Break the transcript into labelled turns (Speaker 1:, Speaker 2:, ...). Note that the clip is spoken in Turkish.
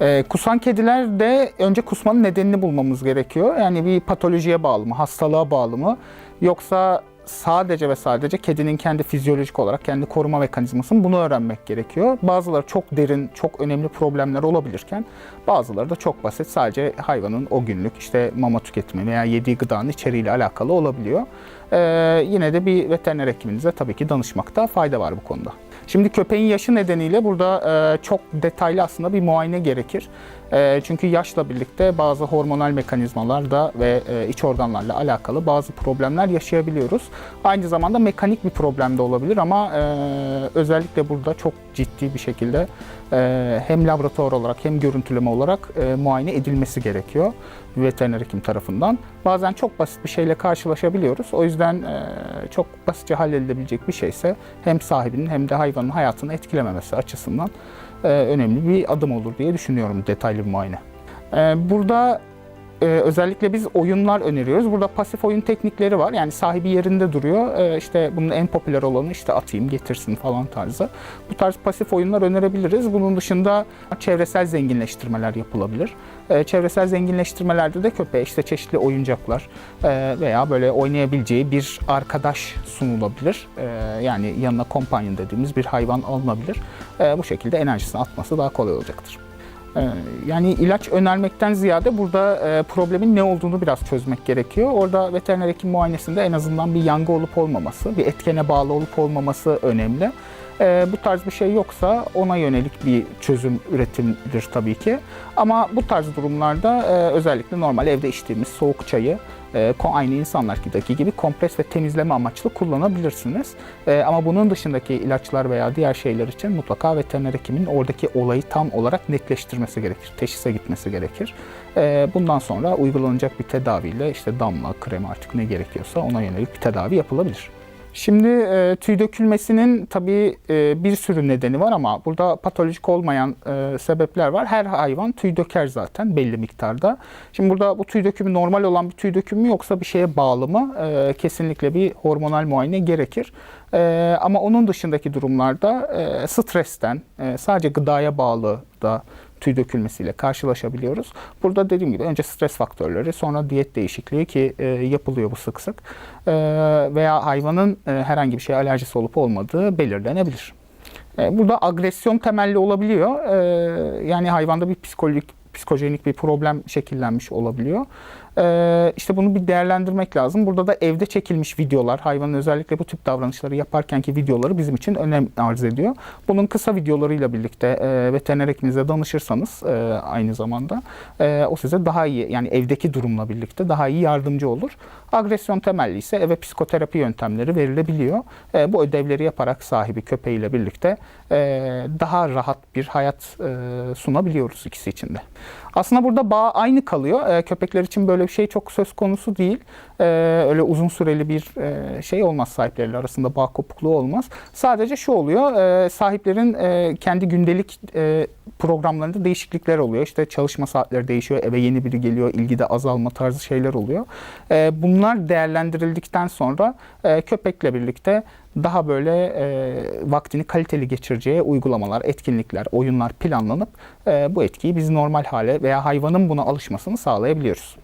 Speaker 1: Ee, kusan kedilerde önce kusmanın nedenini bulmamız gerekiyor. Yani bir patolojiye bağlı mı, hastalığa bağlı mı? Yoksa sadece ve sadece kedinin kendi fizyolojik olarak kendi koruma mekanizması mı? Bunu öğrenmek gerekiyor. Bazıları çok derin, çok önemli problemler olabilirken bazıları da çok basit. Sadece hayvanın o günlük işte mama tüketimi veya yediği gıdanın içeriğiyle alakalı olabiliyor. Ee, yine de bir veteriner hekiminize tabii ki danışmakta fayda var bu konuda. Şimdi köpeğin yaşı nedeniyle burada e, çok detaylı aslında bir muayene gerekir. E, çünkü yaşla birlikte bazı hormonal mekanizmalarda ve e, iç organlarla alakalı bazı problemler yaşayabiliyoruz. Aynı zamanda mekanik bir problem de olabilir ama e, özellikle burada çok ciddi bir şekilde e, hem laboratuvar olarak hem görüntüleme olarak e, muayene edilmesi gerekiyor veteriner hekim tarafından. Bazen çok basit bir şeyle karşılaşabiliyoruz. O yüzden e, çok basitçe halledilebilecek bir şeyse hem sahibinin hem de hayvanın hayatını etkilememesi açısından e, önemli bir adım olur diye düşünüyorum detaylı bir muayene. E, burada e, özellikle biz oyunlar öneriyoruz. Burada pasif oyun teknikleri var. Yani sahibi yerinde duruyor. E, işte bunun en popüler olanı işte atayım getirsin falan tarzı. Bu tarz pasif oyunlar önerebiliriz. Bunun dışında çevresel zenginleştirmeler yapılabilir. E, çevresel zenginleştirmelerde de köpeğe işte çeşitli oyuncaklar e, veya böyle oynayabileceği bir arkadaş sunulabilir. E, yani yanına companion dediğimiz bir hayvan alınabilir. E, bu şekilde enerjisini atması daha kolay olacaktır. Ee, Yani ilaç önermekten ziyade burada e, problemin ne olduğunu biraz çözmek gerekiyor. Orada veteriner hekim muayenesinde en azından bir yangı olup olmaması, bir etkene bağlı olup olmaması önemli. Ee, Bu tarz bir şey yoksa ona yönelik bir çözüm üretilir tabii ki. Ama bu tarz durumlarda e, özellikle normal evde içtiğimiz soğuk çayı e, aynı insanlardaki gibi kompres ve temizleme amaçlı kullanabilirsiniz. E, Ama bunun dışındaki ilaçlar veya diğer şeyler için mutlaka veteriner hekimin oradaki olayı tam olarak netleştirmesi gerekir. Teşhise gitmesi gerekir. E, Bundan sonra uygulanacak bir tedaviyle işte damla, krem artık ne gerekiyorsa ona yönelik bir tedavi yapılabilir. Şimdi e, tüy dökülmesinin tabii e, bir sürü nedeni var ama burada patolojik olmayan e, sebepler var. Her hayvan tüy döker zaten belli miktarda. Şimdi burada bu tüy dökümü normal olan bir tüy dökümü mü yoksa bir şeye bağlı mı? E, kesinlikle bir hormonal muayene gerekir. E, ama onun dışındaki durumlarda e, stresten, e, sadece gıdaya bağlı da tüy dökülmesiyle karşılaşabiliyoruz. Burada dediğim gibi önce stres faktörleri, sonra diyet değişikliği ki e, yapılıyor bu sık sık E, veya hayvanın e, herhangi bir şeye alerjisi olup olmadığı belirlenebilir. E, burada agresyon temelli olabiliyor. E, yani hayvanda bir psikolojik psikojenik bir problem şekillenmiş olabiliyor. Ee, işte bunu bir değerlendirmek lazım. Burada da evde çekilmiş videolar, hayvanın özellikle bu tip davranışları yaparkenki videoları bizim için önem arz ediyor. Bunun kısa videolarıyla birlikte e, veteriner hekiminize danışırsanız e, aynı zamanda e, o size daha iyi yani evdeki durumla birlikte daha iyi yardımcı olur. Agresyon temelli ise eve psikoterapi yöntemleri verilebiliyor. E, bu ödevleri yaparak sahibi köpeğiyle birlikte e, daha rahat bir hayat e, sunabiliyoruz ikisi için de. Aslında burada bağ aynı kalıyor. E, köpekler için böyle bir şey çok söz konusu değil. E, öyle uzun süreli bir e, şey olmaz sahipleriyle arasında bağ kopukluğu olmaz. Sadece şu oluyor. e, sahiplerin e, kendi gündelik e, programlarında değişiklikler oluyor. İşte çalışma saatleri değişiyor. Eve yeni biri geliyor. ilgide azalma tarzı şeyler oluyor. E, bunlar değerlendirildikten sonra e, köpekle birlikte daha böyle e, vaktini kaliteli geçireceği uygulamalar, etkinlikler, oyunlar planlanıp e, bu etkiyi biz normal hale veya hayvanın buna alışmasını sağlayabiliyoruz.